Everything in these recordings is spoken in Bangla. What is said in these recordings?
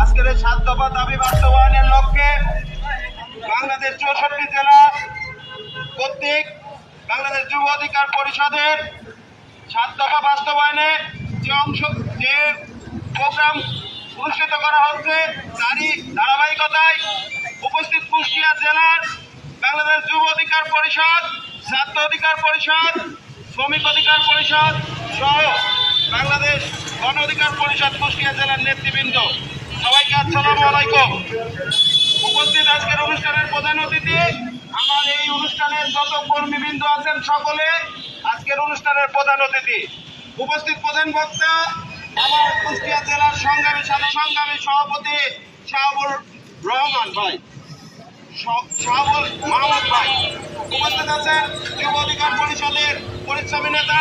আজকের এই সাত দফা দাবি বাস্তবায়নের লক্ষ্যে বাংলাদেশ চৌষট্টি জেলা কর্তৃক বাংলাদেশ যুব অধিকার পরিষদের সাত দফা বাস্তবায়নে যে অংশ, যে প্রোগ্রাম অনুষ্ঠিত করা হচ্ছে, তারই ধারাবাহিকতায় উপস্থিত কুষ্টিয়া জেলার বাংলাদেশ যুব অধিকার পরিষদ, ছাত্র অধিকার পরিষদ, শ্রমিক অধিকার পরিষদ সহ বাংলাদেশ গণ অধিকার পরিষদ কুষ্টিয়া জেলার নেতৃবৃন্দ। সবাইকে আসসালামু আলাইকুম। উপস্থিত আজকের অনুষ্ঠানের প্রধান অতিথি, আমার এই অনুষ্ঠানের যত কর্মীবৃন্দ আছেন সকলে আজকের অনুষ্ঠানের প্রধান অতিথি। উপস্থিত প্রধান বক্তা, আমার কুষ্টিয়া জেলার সংগ্রামী সংগ্রামী সভাপতি শাহাবুর রহমান ভাই। শাহাবুল মাহমুদ ভাই। উপস্থিত আছেন যুব অধিকার পরিষদের পরিশ্রমী নেতা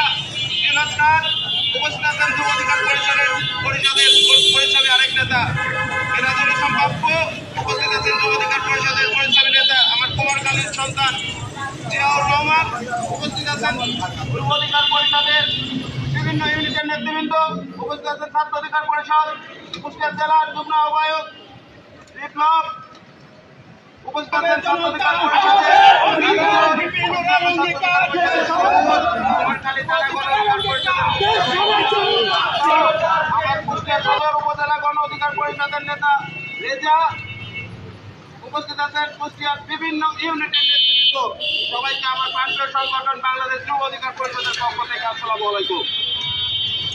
নাথ উপস্থিত আছেন যুব অধিকার পরিষদের উপস্থিত আছেন ছাত্র অধিকার পরিষদ কুষ্টিয়া জেলার যুগ্ম আহ্বায়ক বিপ্লব উপস্থিত আছেন ছাত্র অধিকার পরিষদের কুমারখালী জেলা গণ অধিকার পরিষদের আমার কুষ্টিয়া সদর উপজেলা গণ অধিকার পরিষদের নেতা রেজা উপস্থিত আছেন কুষ্টিয়ার বিভিন্ন ইউনিটের নেতৃবৃন্দ। সবাইকে আমার প্রান্তীয় সংগঠন বাংলাদেশ যুব অধিকার পরিষদের পক্ষ থেকে আসসালামু আলাইকুম।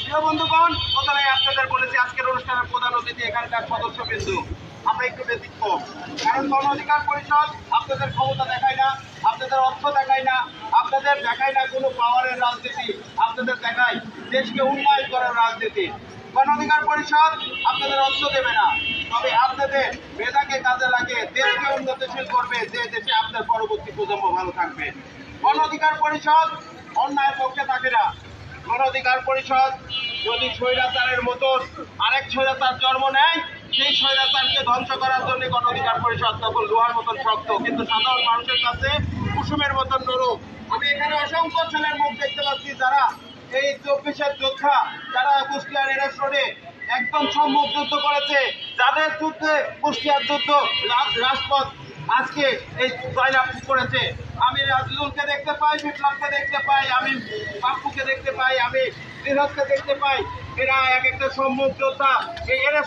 প্রিয় বন্ধুগণ, প্রথমে আপনাদের বলেছি, আজকের অনুষ্ঠানের প্রধান অতিথি এখানকার সদস্য আমরা একটু ব্যতিক্রম। কারণ গণ অধিকার পরিষদ আপনাদের ক্ষমতা দেখায় না, আপনাদের অর্থ দেখায় না, আপনাদের দেখায় না কোনো পাওয়ারের রাজনীতি, আপনাদের দেখায় দেশকে উন্নয়ন করার রাজনীতি। গণ অধিকার পরিষদ আপনাদের অর্থ দেবে না। তবে মেধাকে কাজে দেশকে করবে, যে দেশে আপনার পরবর্তী প্রজন্ম ভালো থাকবে। গণ অধিকার পরিষদ, অন্যায়ের পক্ষে থাকে না। গণ অধিকার পরিষদ, যদি স্বৈরাচারের মতন আরেক স্বৈরাচার জন্ম নেয়, সেই স্বৈরাচারকে ধ্বংস করার জন্য গণ অধিকার পরিষদ তখন লোহার মতন শক্ত, কিন্তু সাধারণ মানুষের কাছে কুসুমের মতন নরম। আমি এখানে অসংখ্য ছেলের মুখ দেখতে পাচ্ছি, যারা এই চব্বিশের যোদ্ধা, যারা কুষ্টিয়ার রোডে একদম সম্মুখ যুদ্ধ করেছে। যাদের যুদ্ধে কুষ্টিয়ার যুদ্ধ রাজপথ আজকে এই জয়লাভ করেছে। আমি রাজলুলকে দেখতে পাই, বিপ্লবকে দেখতে পাই, আমি বাপ্পুকে দেখতে পাই, আমি বৃহৎকে দেখতে পাই। এরা এক একটা সম্মুখ যোদ্ধা। এই এরা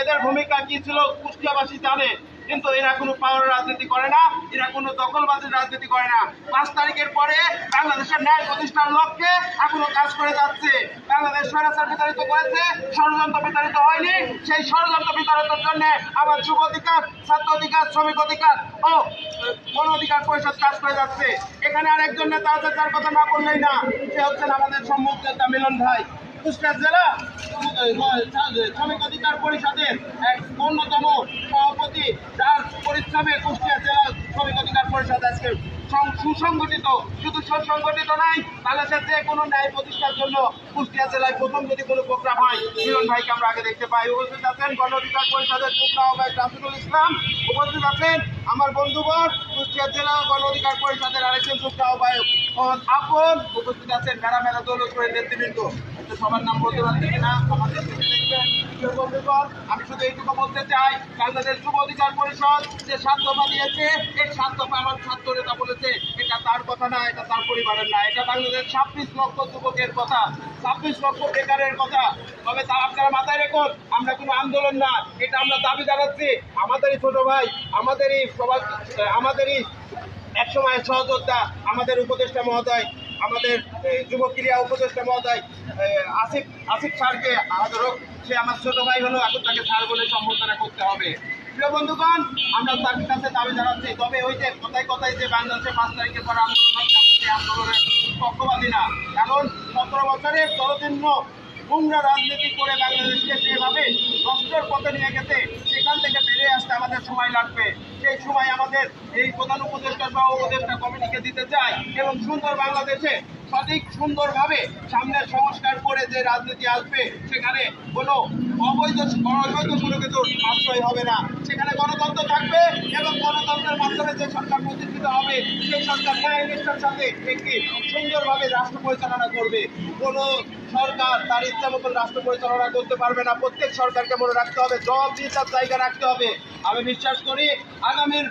এদের ভূমিকা কি ছিল কুষ্টিয়াবাসী জানে। কিন্তু এরা কোনো পাওয়ার রাজনীতি করে না, এরা কোনো দখলবাজির রাজনীতি করে না। পাঁচ তারিখের পরে বাংলাদেশের ন্যায় প্রতিষ্ঠার লক্ষ্যে এখনও কাজ করে যাচ্ছে। বাংলাদেশ স্বৈরাচার বিতাড়িত করেছে, ষড়যন্ত্র বিতাড়িত হয়নি। সেই ষড়যন্ত্র বিতাড়িতের জন্য আমার যুব অধিকার, ছাত্র অধিকার, শ্রমিক অধিকার ও গণ অধিকার পরিষদ কাজ করে যাচ্ছে। এখানে আরেকজন নেতা আছে তার কথা না বললেই না। সে হচ্ছেন আমাদের সম্মুখ নেতা মিলন ভাই। কুষ্টিয়া জেলা। শ্রমিক অধিকার পরিষদের এক অন্যতম সভাপতি, যার পরিশ্রমে কুষ্টিয়া জেলা শ্রমিক অধিকার পরিষদ আজকে সুসংগঠিত, শুধু সুসংগঠিত নাই বাংলাদেশের যে কোনো ন্যায় প্রতিষ্ঠার জন্য কুষ্টিয়া জেলায় প্রথম যদি কোনো প্রোগ্রাম হয়, মিলন ভাইকে আমরা আগে দেখতে পাই। উপস্থিত আছেন গণ পরিষদের যুগ্ম আহ্বায়ক রাফিকুল ইসলাম। উপস্থিত আছেন আমার বন্ধুবর, কুষ্টিয়া জেলা গণ অধিকার পরিষদের আরেকজন যুগ্ম আহ্বায়ক আপন উপস্থিত আছেন মেলা মেলা দৌলতপুরের নেতৃবৃন্দ। সবার নাম বলতে পারছি কিনা আমাদের আমি শুধু এইটুকু বলতে চাই, বাংলাদেশ যুব অধিকার পরিষদ যে দফা দিয়েছে এই দফা আমার ছাত্র নেতা বলেছে, এটা তার কথা না, এটা তার পরিবারের না, এটা বাংলাদেশের ছাব্বিশ লক্ষ যুবকের কথা, ছাব্বিশ লক্ষ বেকারের কথা। তবে তা আপনারা মাথায় রেখুন, আমরা কোনো আন্দোলন না, এটা আমরা দাবি জানাচ্ছি। আমাদেরই ছোট ভাই, আমাদেরই সবার, আমাদেরই একসময় সহযোদ্ধা, আমাদের উপদেষ্টা মহোদয়, আমাদের যুব ক্রীড়া উপদেষ্টা মহোদয় আসিফ আসিফ স্যারকে আমাদের সে আমার ছোট ভাই হলো এখন তাকে স্যার বলে সম্বোধনা করতে হবে। প্রিয় বন্ধুগণ, আমরা তার কাছে দাবি জানাচ্ছি, তবে ওই যে কোথায় কোথায় যে বাংলাদেশে পাঁচ তারিখের পর আন্দোলন হচ্ছে আন্দোলনের পক্ষপাতী না। কারণ সতেরো বছরের সরচিহ্ন গুমরা রাজনীতি করে বাংলাদেশকে যেভাবে নষ্টর পথে নিয়ে গেছে, সেখান থেকে বেরিয়ে আসতে আমাদের সময় লাগবে। সেই সময় আমাদের এই প্রধান উপদেষ্টা সহ উপদেষ্টা কমিটিকে দিতে চাই এবং সুন্দর বাংলাদেশে সঠিক সুন্দরভাবে সামনে সংস্কার করে যে রাজনীতি আসবে, সেখানে কোনো অবৈধ অবৈধ কোনো কিছু আশ্রয় হবে না। সেখানে গণতন্ত্র থাকবে এবং গণতন্ত্রের মাধ্যমে যে সরকার প্রতিষ্ঠিত হবে, সেই সরকার ন্যায় নিষ্ঠার সাথে একটি সুন্দরভাবে রাষ্ট্র পরিচালনা করবে। কোনো সরকার তার ইচ্ছা মতন রাষ্ট্র পরিচালনা করতে পারবে না। প্রত্যেক সরকারকে মনে রাখতে হবে জবাবদিহিতার জায়গা রাখতে হবে। আমি বিশ্বাস করি, আগামীর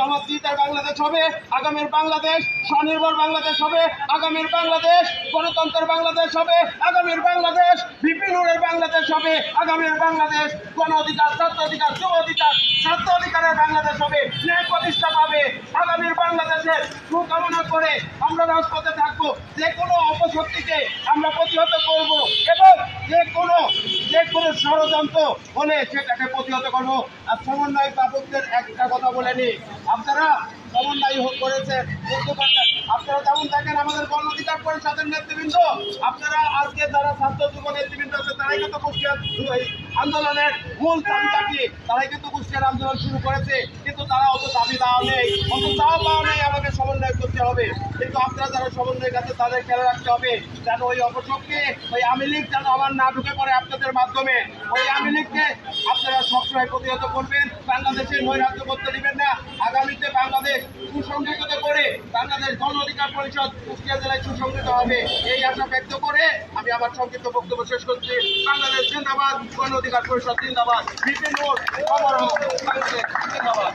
জবাবদিহিতার বাংলাদেশ হবে, আগামীর বাংলাদেশ স্বনির্ভর বাংলাদেশ হবে, আগামীর বাংলাদেশ গণতন্ত্রের বাংলাদেশ হবে, আগামীর বাংলাদেশ বিপিনুরের বাংলাদেশ হবে, আগামীর বাংলাদেশ গণ অধিকার, ছাত্র অধিকার, যুব অধিকার, ছাত্র অধিকারের বাংলাদেশ হবে, ন্যায় প্রতিষ্ঠা পাবে, আগামীর বাংলাদেশের সুকামনা করে আমরা রাজপথে থাকব যে কোনো অপশক্তিকে আমরা প্রতিহত করব এবং যে কোনো যে কোনো ষড়যন্ত্র হলে সেটাকে প্রতিহত করব। আর সমন্বয় প্রাপকদের একটা কথা বলে নি। আপনারা সমন্বয় করেছে বুঝতে পারছেন। আপনারা যেমন দেখেন আমাদের গণ অধিকার পরিষদের নেতৃবৃন্দ, আপনারা আজকে যারা ছাত্র যুব নেতৃবৃন্দ আছে, তারাই কিন্তু কুষ্টিয়ার এই আন্দোলনের মূল চাবিকাঠি তারাই কিন্তু কুষ্টিয়ার আন্দোলন শুরু করেছে, কিন্তু তারা অত দাবি দেওয়া নেই। অত চাওয়া পাওয়া নেই আমাদের সমন্বয় করতে হবে। কিন্তু আপনারা যারা সমন্বয় কাছে তাদের খেয়াল রাখতে হবে যেন ওই অপশক্তি, ওই আওয়ামী লীগ যেন আবার না ঢুকে পড়ে আপনাদের মাধ্যমে। ওই আওয়ামী লীগকে আপনারা সবসময় প্রতিহত করবেন। বাংলাদেশে নৈরাজ্য করতে দিবেন না। বাংলাদেশ সুসংগঠিত করে বাংলাদেশ গণ অধিকার পরিষদ কুষ্টিয়া জেলায় সুসংগঠিত হবে। এই আশা ব্যক্ত করে আমি আবার সংক্ষিপ্ত বক্তব্য শেষ করছি। বাংলাদেশ জিন্দাবাদ, গণ অধিকার পরিষদ জিন্দাবাদ। বিপিন বাংলাদেশ জিন্দাবাদ।